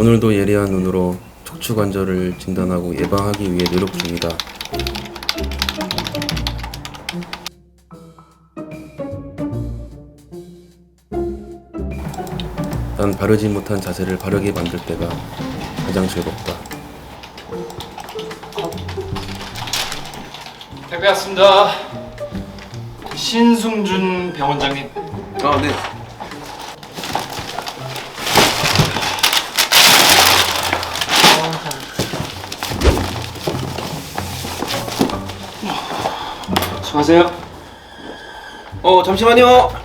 오늘도 예리한 눈으로 척추 관절을 진단하고 예방하기 위해 노력 중이다. 난 바르지 못한 자세를 바르게 만들 때가 가장 즐겁다. 네, 반갑습니다. 신승준 병원장님. 아 네. 수고하세요. 어 잠시만요.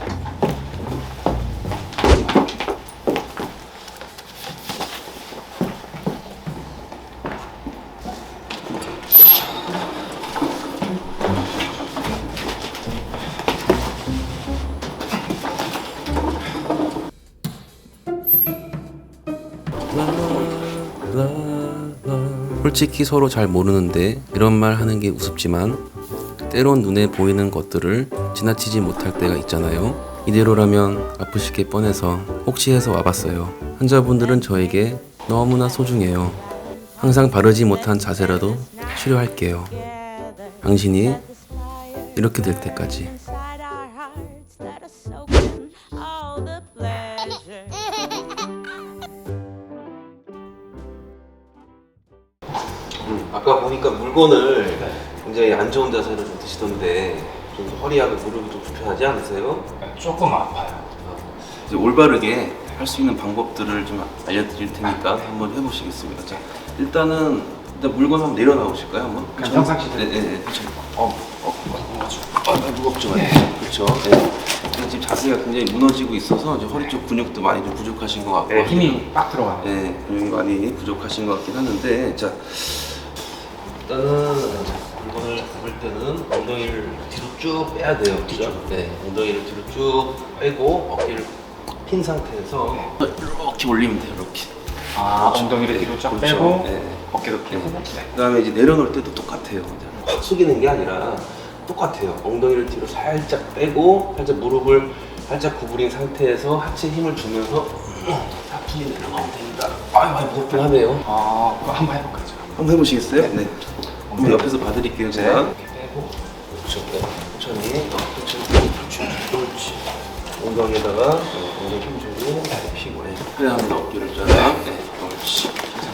솔직히 서로 잘 모르는데 이런 말 하는 게 우습지만 때론 눈에 보이는 것들을 지나치지 못할 때가 있잖아요. 이대로라면 아프실 게 뻔해서 혹시 해서 와봤어요. 환자분들은 저에게 너무나 소중해요. 항상 바르지 못한 자세라도 치료할게요. 당신이 이렇게 될 때까지. pleasure. 아까 보니까 물건을 굉장히 안 좋은 자세로 좀 드시던데 좀 허리하고 무릎이 좀 불편하지 않으세요? 조금 아파요. 이제 올바르게 할 수 있는 방법들을 좀 알려드릴 테니까 한번 해보시겠습니다. 자, 일단은 일단 물건 한번 내려놔보실까요? 한번? 그냥 평상시대로? 네, 네, 네. 그렇죠. 어, 어, 무거워가지고. 아, 아, 무겁죠, 많이. 그렇죠. 네. 근데 지금 자세가 굉장히 무너지고 있어서 이제 허리 쪽 근육도 많이 좀 부족하신 것 같고. 네, 힘이 빡 들어가요. 네, 근육이 많이 부족하신 것 같긴 하는데, 자, 일단은 자, 물건을 잡을 때는 엉덩이를 뒤로 쭉 빼야 돼요, 그죠? 네, 엉덩이를 뒤로 쭉 빼고 어깨를 핀 상태에서 이렇게 올리면 돼요, 이렇게. 아, 엉덩이를 뒤로 쫙 그렇죠. 빼고 네. 어깨도 펴고. 네. 그다음에 이제 내려놓을 때도 똑같아요. 확 숙이는 게 아니라 똑같아요. 엉덩이를 뒤로 살짝 빼고 살짝 무릎을 살짝 구부린 상태에서 하체 힘을 주면서 사뿐히 내려가면 됩니다. 아유, 많이 무겁긴 하네요. 아, 그거 한번 해볼까요? 한번 해보시겠어요? 네. 네. 옆에서 봐드릴게요, 제가. 이렇게 빼고. 그렇죠. 네. 천천히, 어, 천천히, 그렇지, 그렇지. 엉덩이에다가 어, 엉덩이 힘 주고 피고 네. 그다음에 어깨를 쫙. 네, 그렇지.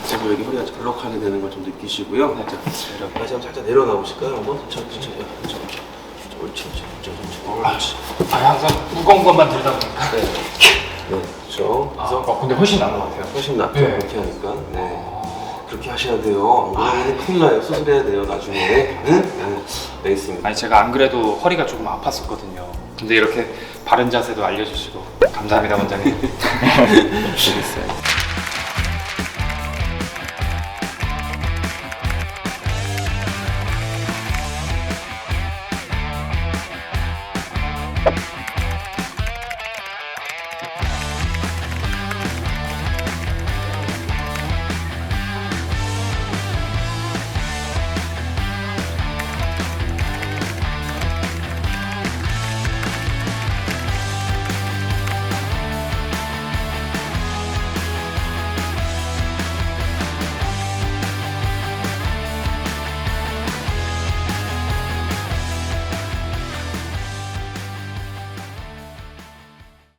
자꾸 여기 허리가 절럭하게 되는 걸 좀 느끼시고요. 자, 다시 한번 살짝 내려놔 보실까요? 한번 천천히, 천천히, 천천히, 옳지, 옳지, 천천히, 옳지. 아, 항상 무거운 것만 들다 보니까. 네, 네, 그렇죠. 아, 그래서 어, 근데 훨씬 나은 것 같아요. 훨씬 낫죠. 네. 그렇게 하니까. 네. 그렇게 하셔야 돼요. 안 그러면 큰일 나요. 수술해야 돼요, 나중에. 네? 네. 네, 있습니다. 아니 제가 안 그래도 허리가 조금 아팠었거든요. 근데 이렇게 바른 자세도 알려주시고 감사합니다 원장님. 알겠어요.